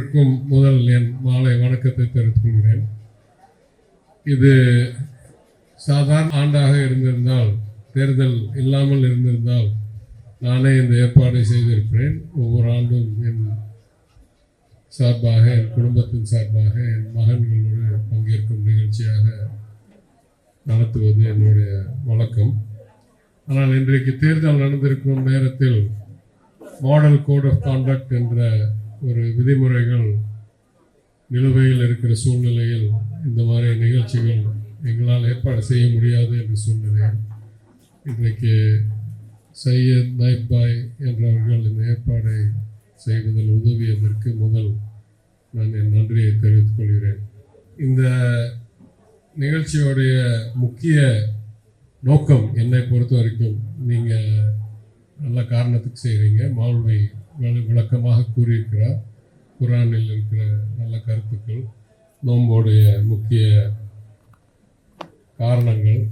அனைவருக்கும் முதல் என் மாலை வணக்கத்தை தெரிவித்துக் கொள்கிறேன். இது சாதாரண ஆண்டாக இருந்திருந்தால் தேர்தல் இல்லாமல் இருந்திருந்தால் நானே இந்த ஏற்பாடை செய்திருக்கிறேன். ஒவ்வொரு ஆண்டும் என் சார்பாக என் குடும்பத்தின் சார்பாக என் மகன்களோடு பங்கேற்கும் நிகழ்ச்சியாக நடத்துவது என்னுடைய வழக்கம். ஆனால் இன்றைக்கு தேர்தல் நடந்திருக்கும் நேரத்தில் மாடல் கோட் ஆஃப் கான்டக்ட் என்ற ஒரு விதிமுறைகள் நிலுவையில் இருக்கிற சூழ்நிலையில் இந்த மாதிரி நிகழ்ச்சிகள் எங்களால் ஏற்பாடு செய்ய முடியாது என்ற சூழ்நிலையில் இன்றைக்கு சையத் நைப்பாய் என்றவர்கள் இந்த ஏற்பாடை செய்வதில் உதவியதற்கு முதல் நான் என் நன்றியை தெரிவித்துக் கொள்கிறேன். இந்த நிகழ்ச்சியோடைய முக்கிய நோக்கம் என்னை பொறுத்த வரைக்கும் நீங்கள் நல்ல காரணத்துக்கு செய்கிறீங்க மாலுமை விளக்கமாக கூறியிருக்கிறார். குரானில் இருக்கிற நல்ல கருத்துக்கள் நோம்போடைய முக்கிய காரணங்கள்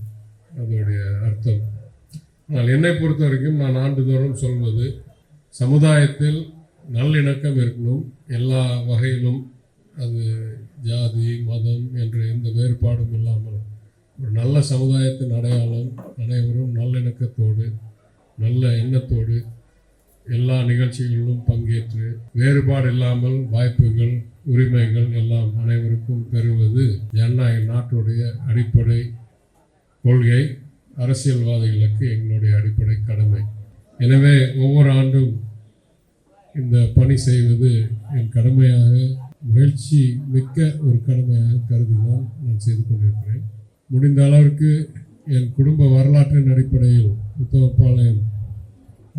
அதோடைய அர்த்தம். ஆனால் என்னை பொறுத்த வரைக்கும் நான் ஆண்டுதோறும் சொல்வது சமுதாயத்தில் நல்லிணக்கம் இருக்கணும். எல்லா வகையிலும் அது ஜாதி மதம் என்ற எந்த வேறுபாடும் இல்லாமல் ஒரு நல்ல சமுதாயத்தின் அடையாளம் அனைவரும் நல்லிணக்கத்தோடு நல்ல எண்ணத்தோடு எல்லா நிகழ்ச்சிகளிலும் பங்கேற்று வேறுபாடு இல்லாமல் வாய்ப்புகள் உரிமைகள் எல்லாம் அனைவருக்கும் பெறுவது ஜனநாயக நாட்டுடைய அடிப்படை கொள்கை. அரசியல்வாதிகளுக்கு எங்களுடைய அடிப்படை கடமை. எனவே ஒவ்வொரு ஆண்டும் இந்த பணி செய்வது என் கடமையாக மகிழ்ச்சி மிக்க ஒரு கடமையாக கருதி தான் நான் செய்து கொண்டிருக்கிறேன். முடிந்த அளவிற்கு என் குடும்ப வரலாற்றின் அடிப்படையில் உத்தவப்பாளையம்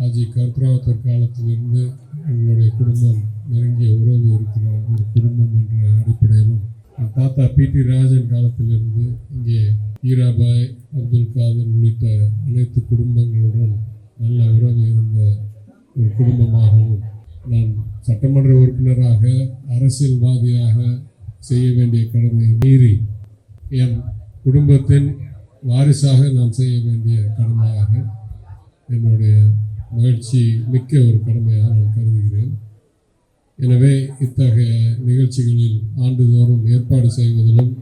அஜி கற்பராவத்தர் காலத்திலிருந்து எங்களுடைய குடும்பம் நெருங்கிய உறவு இருக்கிற ஒரு குடும்பம் என்ற அடிப்படையிலும் என் தாத்தா பி டி ராஜன் காலத்திலிருந்து இங்கே ஈராபாய் அப்துல் காதர் உள்ளிட்ட அனைத்து குடும்பங்களுடன் நல்ல உறவு இருந்த ஒரு குடும்பமாகவும் நான் சட்டமன்ற உறுப்பினராக அரசியல்வாதியாக செய்ய வேண்டிய கடமையை மீறி என் குடும்பத்தின் வாரிசாக நான் செய்ய வேண்டிய கடமையாக என்னுடைய மகிழ்ச்சி மிக்க ஒரு கடமையாக நான் கருதுகிறேன். எனவே இத்தகைய நிகழ்ச்சிகளில் ஆண்டுதோறும் ஏற்பாடு செய்வதிலும்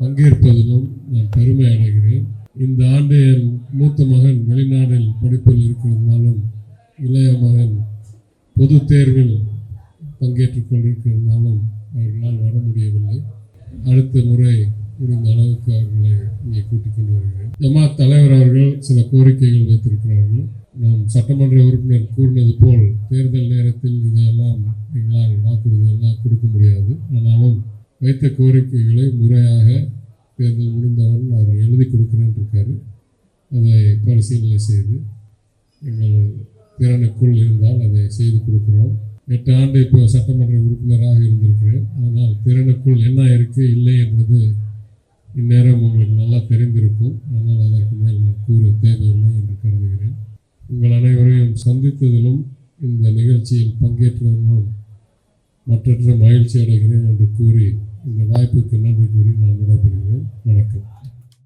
பங்கேற்பதிலும் நான் பெருமை அடைகிறேன். இந்த ஆண்டு என் மூத்த மகன் வெளிநாட்டில் படிப்பில் இருக்கிறதுனாலும் இளைய மகன் பொது தேர்வில் பங்கேற்றுக் கொண்டிருக்கிறதுனாலும் அவர்களால் வர முடியவில்லை. அடுத்த முறை முடிந்த அளவுக்கு அவர்களை இங்கே கூட்டிக் கொண்டு வருகிறேன் ஜமாத் தலைவர் அவர்கள் சில கோரிக்கைகள் வைத்திருக்கிறார்கள். நாம் சட்டமன்ற உறுப்பினர் கூறினது போல் தேர்தல் நேரத்தில் இதையெல்லாம் எங்களால் வாக்குறுதியெல்லாம் கொடுக்க முடியாது. ஆனாலும் வைத்த கோரிக்கைகளை முறையாக தேர்தல் முடிந்தவன் அவர் எழுதி கொடுக்குறேன்னு இருக்காரு. அதை பரிசீலனை செய்து எங்கள் திறனுக்குள் இருந்தால் அதை செய்து கொடுக்கிறோம். எட்டு ஆண்டு இப்போ சட்டமன்ற உறுப்பினராக இருந்திருக்கிறேன். ஆனால் திறனுக்குள் என்ன இருக்குது இல்லை என்பது இந்நேரம் உங்களுக்கு நல்லா தெரிந்திருக்கும். ஆனால் அதற்கு மேல் நான் கூற தேவையில்லை என்று கருதுகிறேன். உங்கள் அனைவரையும் சந்தித்ததிலும் இந்த நிகழ்ச்சியில் பங்கேற்றதிலும் மற்றற்ற மகிழ்ச்சி அடைகிறேன் என்று கூறி இந்த வாய்ப்புக்கு நன்றி கூறி நான் விட